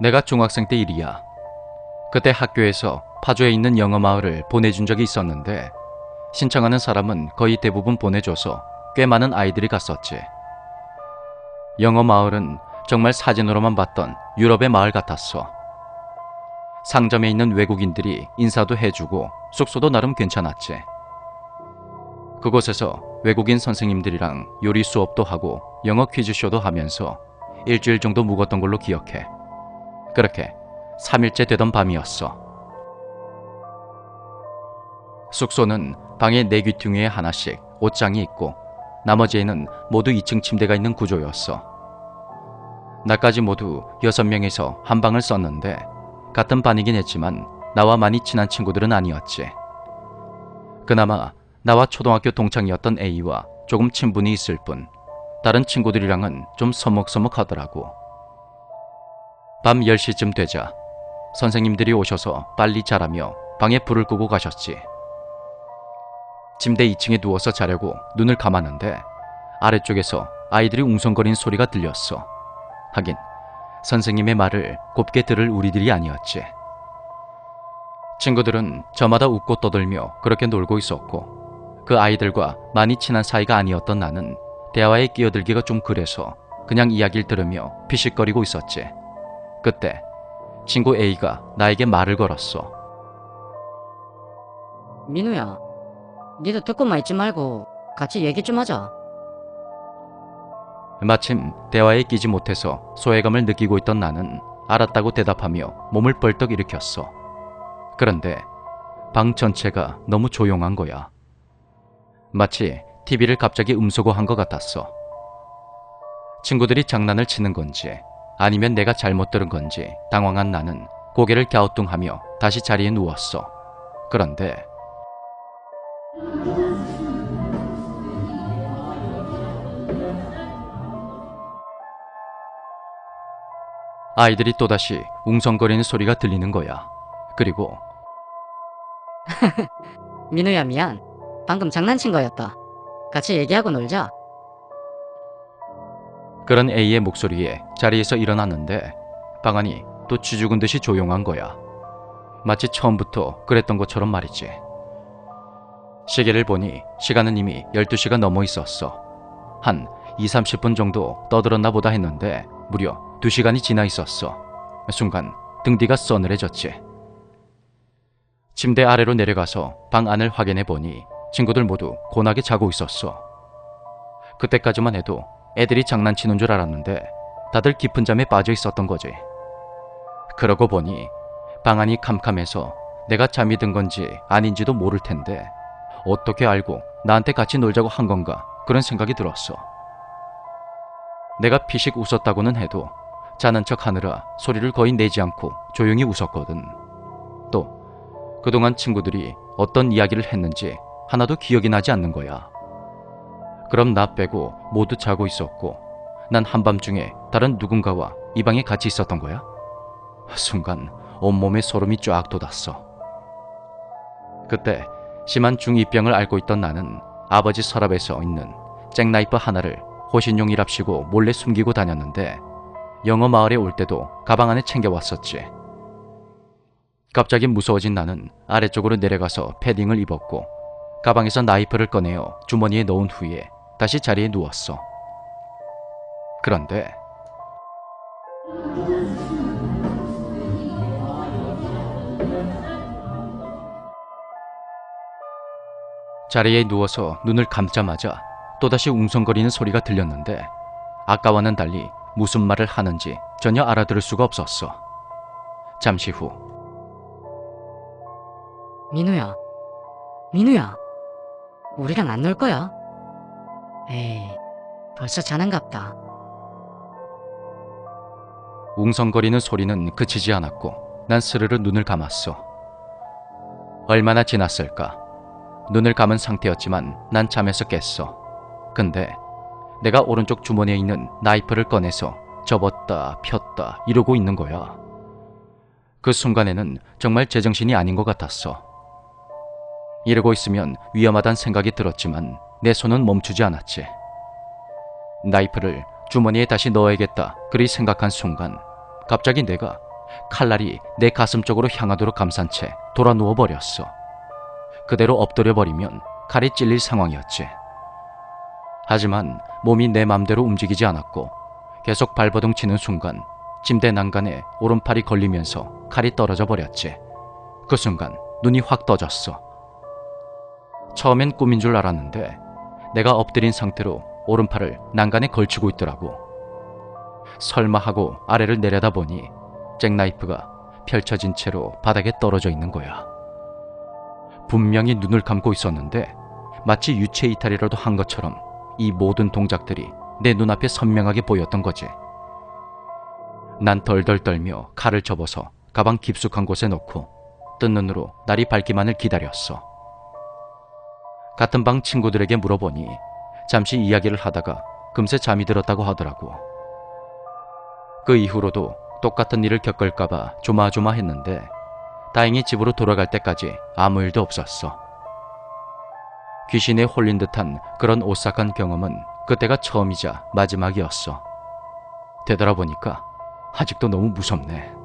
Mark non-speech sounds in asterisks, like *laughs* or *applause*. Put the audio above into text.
내가 중학생 때 일이야. 그때 학교에서 파주에 있는 영어 마을을 보내준 적이 있었는데 신청하는 사람은 거의 대부분 보내줘서 꽤 많은 아이들이 갔었지. 영어 마을은 정말 사진으로만 봤던 유럽의 마을 같았어. 상점에 있는 외국인들이 인사도 해주고 숙소도 나름 괜찮았지. 그곳에서 외국인 선생님들이랑 요리 수업도 하고 영어 퀴즈쇼도 하면서 일주일 정도 묵었던 걸로 기억해. 그렇게 3일째 되던 밤이었어. 숙소는 방에 네 귀퉁이에 하나씩 옷장이 있고 나머지에는 모두 2층 침대가 있는 구조였어. 나까지 모두 6명이서 한 방을 썼는데 같은 반이긴 했지만 나와 많이 친한 친구들은 아니었지. 그나마 나와 초등학교 동창이었던 A와 조금 친분이 있을 뿐 다른 친구들이랑은 좀 서먹서먹하더라고. 밤 10시쯤 되자 선생님들이 오셔서 빨리 자라며 방에 불을 끄고 가셨지. 침대 2층에 누워서 자려고 눈을 감았는데 아래쪽에서 아이들이 웅성거리는 소리가 들렸어. 하긴 선생님의 말을 곱게 들을 우리들이 아니었지. 친구들은 저마다 웃고 떠들며 그렇게 놀고 있었고 그 아이들과 많이 친한 사이가 아니었던 나는 대화에 끼어들기가 좀 그래서 그냥 이야기를 들으며 피식거리고 있었지. 그때 친구 A가 나에게 말을 걸었어. 민우야, 니도 듣고만 있지 말고 같이 얘기 좀 하자. 마침 대화에 끼지 못해서 소외감을 느끼고 있던 나는 알았다고 대답하며 몸을 벌떡 일으켰어. 그런데 방 전체가 너무 조용한 거야. 마치 TV를 갑자기 음소거한 것 같았어. 친구들이 장난을 치는 건지 아니면 내가 잘못 들은 건지 당황한 나는 고개를 갸우뚱하며 다시 자리에 누웠어. 그런데 아이들이 또다시 웅성거리는 소리가 들리는 거야. 그리고 *laughs* 민우야, 미안. 방금 장난친 거였다. 같이 얘기하고 놀자. 그런 A의 목소리에 자리에서 일어났는데 방 안이 또 쥐죽은 듯이 조용한 거야. 마치 처음부터 그랬던 것처럼 말이지. 시계를 보니 시간은 이미 12시가 넘어 있었어. 한 2, 30분 정도 떠들었나 보다 했는데 무려 2시간이 지나 있었어. 순간 등 뒤가 서늘해졌지. 침대 아래로 내려가서 방 안을 확인해 보니 친구들 모두 고나게 자고 있었어. 그때까지만 해도 애들이 장난치는 줄 알았는데 다들 깊은 잠에 빠져 있었던 거지. 그러고 보니 방 안이 캄캄해서 내가 잠이 든 건지 아닌지도 모를 텐데 어떻게 알고 나한테 같이 놀자고 한 건가 그런 생각이 들었어. 내가 피식 웃었다고는 해도 자는 척 하느라 소리를 거의 내지 않고 조용히 웃었거든. 또 그동안 친구들이 어떤 이야기를 했는지 하나도 기억이 나지 않는 거야. 그럼 나 빼고 모두 자고 있었고 난 한밤중에 다른 누군가와 이 방에 같이 있었던 거야? 순간 온몸에 소름이 쫙 돋았어. 그때 심한 중2병을 앓고 있던 나는 아버지 서랍에서 있는 잭나이프 하나를 호신용이랍시고 몰래 숨기고 다녔는데 영어 마을에 올 때도 가방 안에 챙겨왔었지. 갑자기 무서워진 나는 아래쪽으로 내려가서 패딩을 입었고 가방에서 나이프를 꺼내어 주머니에 넣은 후에 다시 자리에 누웠어. 그런데 자리에 누워서 눈을 감자마자 또다시 웅성거리는 소리가 들렸는데 아까와는 달리 무슨 말을 하는지 전혀 알아들을 수가 없었어. 잠시 후 민우야, 민우야, 우리랑 안 놀 거야? 에이, 벌써 자는갑다. 웅성거리는 소리는 그치지 않았고 난 스르르 눈을 감았어. 얼마나 지났을까? 눈을 감은 상태였지만 난 잠에서 깼어. 근데 내가 오른쪽 주머니에 있는 나이프를 꺼내서 접었다 폈다 이러고 있는 거야. 그 순간에는 정말 제정신이 아닌 것 같았어. 이러고 있으면 위험하단 생각이 들었지만 내 손은 멈추지 않았지. 나이프를 주머니에 다시 넣어야겠다 그리 생각한 순간 갑자기 내가 칼날이 내 가슴 쪽으로 향하도록 감싼 채 돌아 누워 버렸어. 그대로 엎드려 버리면 칼이 찔릴 상황이었지. 하지만 몸이 내 맘대로 움직이지 않았고 계속 발버둥 치는 순간 침대 난간에 오른팔이 걸리면서 칼이 떨어져 버렸지. 그 순간 눈이 확 떠졌어. 처음엔 꿈인 줄 알았는데 내가 엎드린 상태로 오른팔을 난간에 걸치고 있더라고. 설마 하고 아래를 내려다보니 잭나이프가 펼쳐진 채로 바닥에 떨어져 있는 거야. 분명히 눈을 감고 있었는데 마치 유체 이탈이라도 한 것처럼 이 모든 동작들이 내 눈앞에 선명하게 보였던 거지. 난 덜덜 떨며 칼을 접어서 가방 깊숙한 곳에 넣고 뜬 눈으로 날이 밝기만을 기다렸어. 같은 방 친구들에게 물어보니 잠시 이야기를 하다가 금세 잠이 들었다고 하더라고. 그 이후로도 똑같은 일을 겪을까봐 조마조마했는데 다행히 집으로 돌아갈 때까지 아무 일도 없었어. 귀신에 홀린 듯한 그런 오싹한 경험은 그때가 처음이자 마지막이었어. 되돌아보니까 아직도 너무 무섭네.